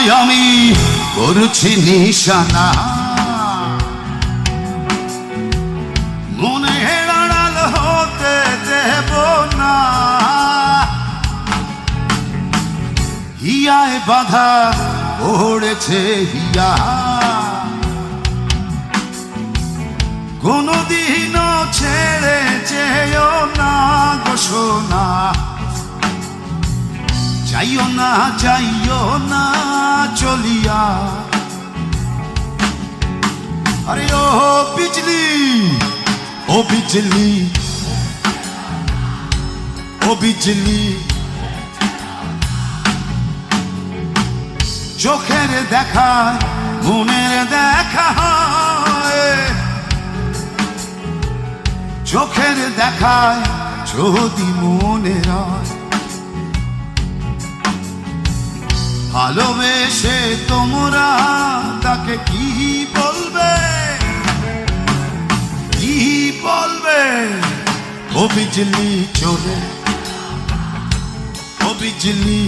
তোমায় আমি করছি নিশানা। মনে আড়াল হতে দেব না। হিয়ায় বাধা পড়েছে হিয়া। কোনদিনও ছেড়ে যেও না সোনা। যাইও না যাইও না। চলিয়া আরে ও বিজলি ও বিজলি ও বিজলি চোখের দেখা, মনের দেখা চোখের দেখায় যদি মনে ভালোবেসে তোমরা তাকে কি বলবে? কি বলবে? ও বিজলি চলে ও বিজলি